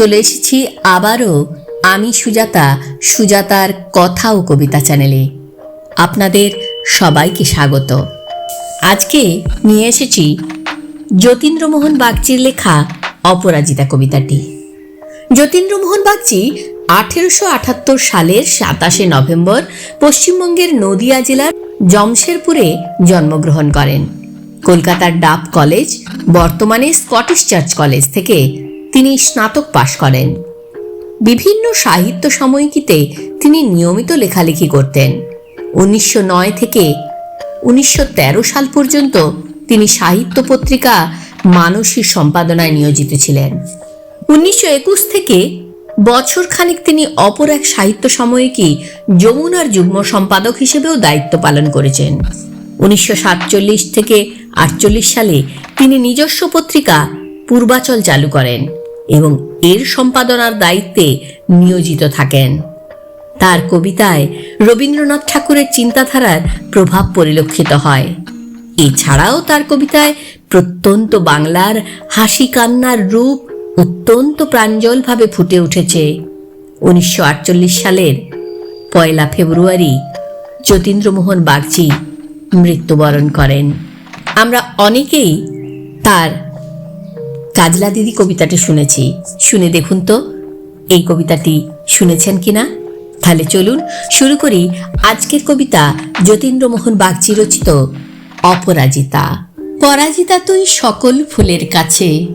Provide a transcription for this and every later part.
চলে এসেছি আবারও আমি সুজাতা, সুজাতার কথা ও কবিতা চ্যানেলে। আপনাদের সবাইকে স্বাগত। আজকে নিয়ে এসেছি যতীন্দ্রমোহন বাগচির লেখা অপরাজিতা কবিতাটি। যতীন্দ্রমোহন বাগচি আঠেরোশো আটাত্তর সালের সাতাশে নভেম্বর পশ্চিমবঙ্গের নদিয়া জেলার জমশেরপুরে জন্মগ্রহণ করেন। কলকাতার ডাব কলেজ, বর্তমানে স্কটিশ চার্চ কলেজ থেকে তিনি স্নাতক পাশ করেন। বিভিন্ন সাহিত্য সাময়িকীতে তিনি নিয়মিত লেখালেখি করতেন। উনিশশো নয় থেকে উনিশশো তেরো সাল পর্যন্ত তিনি সাহিত্য পত্রিকা মানসীর সম্পাদনায় নিয়োজিত ছিলেন। উনিশশো একুশ থেকে বছর খানিক তিনি অপর এক সাহিত্য সাময়িকী যমুনার যুগ্ম সম্পাদক হিসেবেও দায়িত্ব পালন করেছেন। উনিশশো সাতচল্লিশ থেকে আটচল্লিশ সালে তিনি নিজস্ব পত্রিকা পূর্বাচল চালু করেন। এবং এর সম্পাদনার দায়িত্বে নিয়োজিত থাকেন। তার কবিতায় রবীন্দ্রনাথ ঠাকুরের চিন্তাধারার প্রভাব পরিলক্ষিত হয়। এছাড়াও তার কবিতায় প্রত্যন্ত বাংলার হাসি কান্নার রূপ অত্যন্ত প্রাঞ্জলভাবে ফুটে উঠেছে। উনিশশো আটচল্লিশ সালের পয়লা ফেব্রুয়ারি যতীন্দ্রমোহন বাগচি মৃত্যুবরণ করেন। আমরা অনেকেই তার কাজলা দিদি কবিতাটি শুনেছি। শুনে দেখুন তো, এই কবিতাটি শুনেছেন কিনা? তাহলে চলুন শুরু করি আজকের কবিতা যতীন্দ্রমোহন বাগচি রচিত অপরাজিতা। পরাজিতা তুই সকল ফুলের কাছে,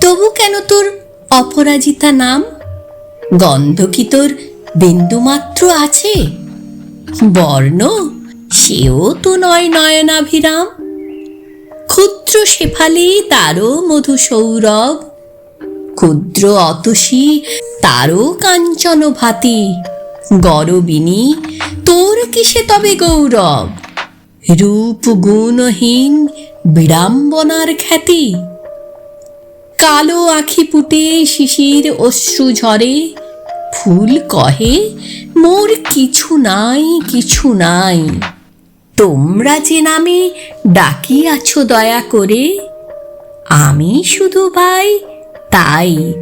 তবু কেন তোর অপরাজিতা নাম? গন্ধ কি তোর বিন্দুমাত্র আছে? বর্ণ, সেও তো নয় নয়নাভিরাম। ক্ষুদ্র শেফালি, তারও মধু সৌরভ ক্ষুদ্র অতসী, তারও কাঞ্চন ভাতি গরবিনী, তোর কিসে তবে গৌরব? রূপ গুণহীন, বিড়াম্বনার খ্যাতি। কালো আখি পুটে শিশির অশ্রু ঝরে। ফুল কহে, মোর কিছু নাই কিছু নাই। তোমরা যে নামে ডাকিয়াছ দয়া করে, আমি শুধু ভাই তাই,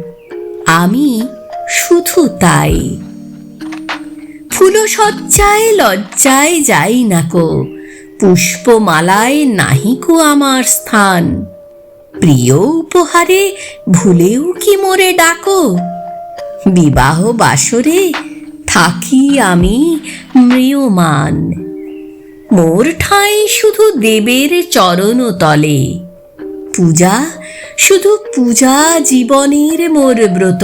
আমি শুধু তাই। ফুলসজ্জায় লজ্জায় যাই নাকো পুষ্পমালায় নাহিকো আমার স্থান। প্রিয় উপহারে ভুলেও কি মোরে ডাকো? বিবাহ বাসরে থাকি আমি মৃয়মান মোর ঠাঁই শুধু দেবের চরণ তলে পূজা শুধু পূজা জীবনের মোর ব্রত।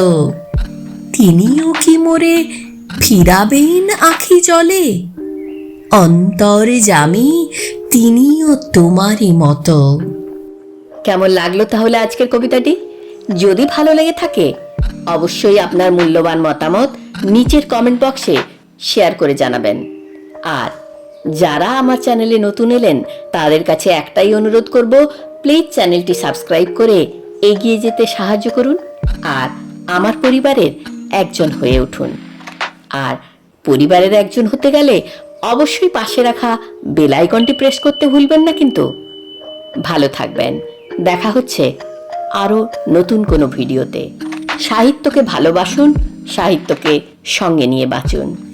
তিনিও কি মোরে ফিরাবেন আখি জলে? অন্তরে জামি তিনিও তোমারই মতো। কেমন লাগল তাহলে আজকের কবিতাটি? যদি ভালো লেগে থাকে, অবশ্যই আপনার মূল্যবান মতামত নিচের কমেন্ট বক্সে শেয়ার করে জানাবেন। আর যারা আমার চ্যানেলে নতুন এলেন, তাদের কাছে একটাই অনুরোধ করব প্লিজ চ্যানেলটি সাবস্ক্রাইব করে এগিয়ে যেতে সাহায্য করুন আর আমার পরিবারের একজন হয়ে উঠুন। আর পরিবারের একজন হতে গেলে অবশ্যই পাশে রাখা বেল আইকনটি প্রেস করতে ভুলবেন না কিন্তু। ভালো থাকবেন। দেখা হচ্ছে আরও নতুন কোনো ভিডিওতে। সাহিত্যকে ভালোবাসুন, সাহিত্যকে সঙ্গে নিয়ে বাঁচুন।